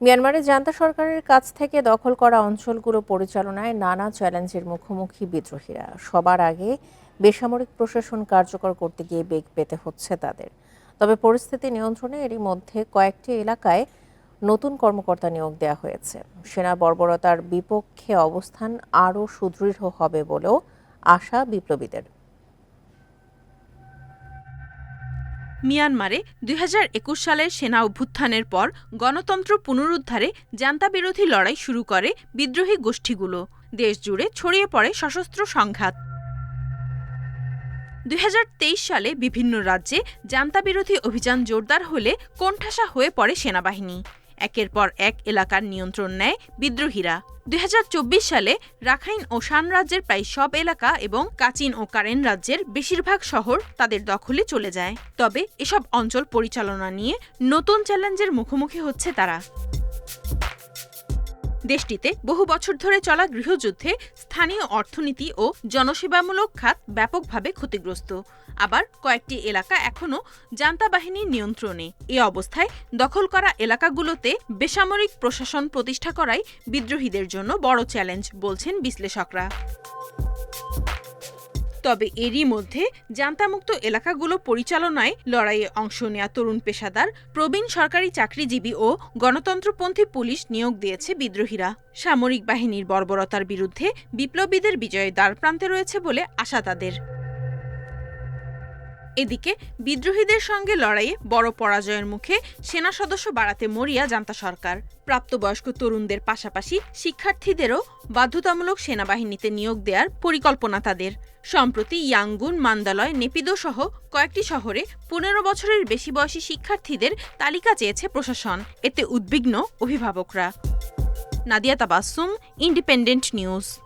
মিয়ানমারে জান্তা সরকারের কাছ থেকে দখল করা অঞ্চলগুলো পরিচালনায় নানা চ্যালেঞ্জের মুখোমুখি বিদ্রোহীরা। সবার আগে বেসামরিক প্রশাসন কার্যকর করতে গিয়ে বেগ পেতে হচ্ছে তাদের। তবে পরিস্থিতি নিয়ন্ত্রণে এরই মধ্যে কয়েকটি এলাকায় নতুন কর্মকর্তা নিয়োগ দেওয়া হয়েছে। সেনা বর্বরতার বিপক্ষে অবস্থান আরও সুদৃঢ় হবে বলেও আশা বিপ্লবীদের। মিয়ানমারে দুই হাজার একুশ সালের সেনা অভ্যুত্থানের পর গণতন্ত্র পুনরুদ্ধারে জান্তা বিরোধী লড়াই শুরু করে বিদ্রোহী গোষ্ঠীগুলো। দেশজুড়ে ছড়িয়ে পড়ে সশস্ত্র সংঘাত। দুই হাজার তেইশ সালে বিভিন্ন রাজ্যে জান্তা বিরোধী অভিযান জোরদার হলে কোণঠাসা হয়ে পড়ে সেনাবাহিনী। একের পর এক এলাকার নিয়ন্ত্রণ নেয় বিদ্রোহীরা। দুই হাজার চব্বিশ সালে রাখাইন ও শান রাজ্যের প্রায় সব এলাকা এবং কাচিন ও কারেন রাজ্যের বেশিরভাগ শহর তাদের দখলে চলে যায়। তবে এসব অঞ্চল পরিচালনা নিয়ে নতুন চ্যালেঞ্জের মুখোমুখি হচ্ছে তারা। দেশটিতে বহু বছর ধরে চলা গৃহযুদ্ধে স্থানীয় অর্থনীতি ও জনসেবামূলক খাত ব্যাপকভাবে ক্ষতিগ্রস্ত। আবার কয়েকটি এলাকা এখনও জান্তা বাহিনীর নিয়ন্ত্রণে। এ অবস্থায় দখল করা এলাকাগুলোতে বেসামরিক প্রশাসন প্রতিষ্ঠা করাই বিদ্রোহীদের জন্য বড় চ্যালেঞ্জ, বলছেন বিশ্লেষকরা। তবে এরই মধ্যে জান্তামুক্ত এলাকাগুলো পরিচালনায় লড়াইয়ে অংশ নেয়া তরুণ পেশাদার, প্রবীণ সরকারি চাকরিজীবী ও গণতন্ত্রপন্থী পুলিশ নিয়োগ দিয়েছে বিদ্রোহীরা। সামরিক বাহিনীর বর্বরতার বিরুদ্ধে বিপ্লবীদের বিজয়ের দ্বারপ্রান্তে রয়েছে বলে আশা তাদের। এদিকে, বিদ্রোহীদের সঙ্গে লড়াইয়ে বড় পরাজয়ের মুখে সেনা সদস্য বাড়াতে মরিয়া জান্তা সরকার। প্রাপ্তবয়স্ক তরুণদের পাশাপাশি শিক্ষার্থীদেরও বাধ্যতামূলক সেনাবাহিনীতে নিয়োগ দেওয়ার পরিকল্পনা তাদের। সম্প্রতি ইয়াঙ্গুন, মান্দালয়, নেপিদো সহ কয়েকটি শহরে পনেরো বছরের বেশি বয়সী শিক্ষার্থীদের তালিকা চেয়েছে প্রশাসন। এতে উদ্বিগ্ন অভিভাবকরা। Nadia Tabassum, independent news.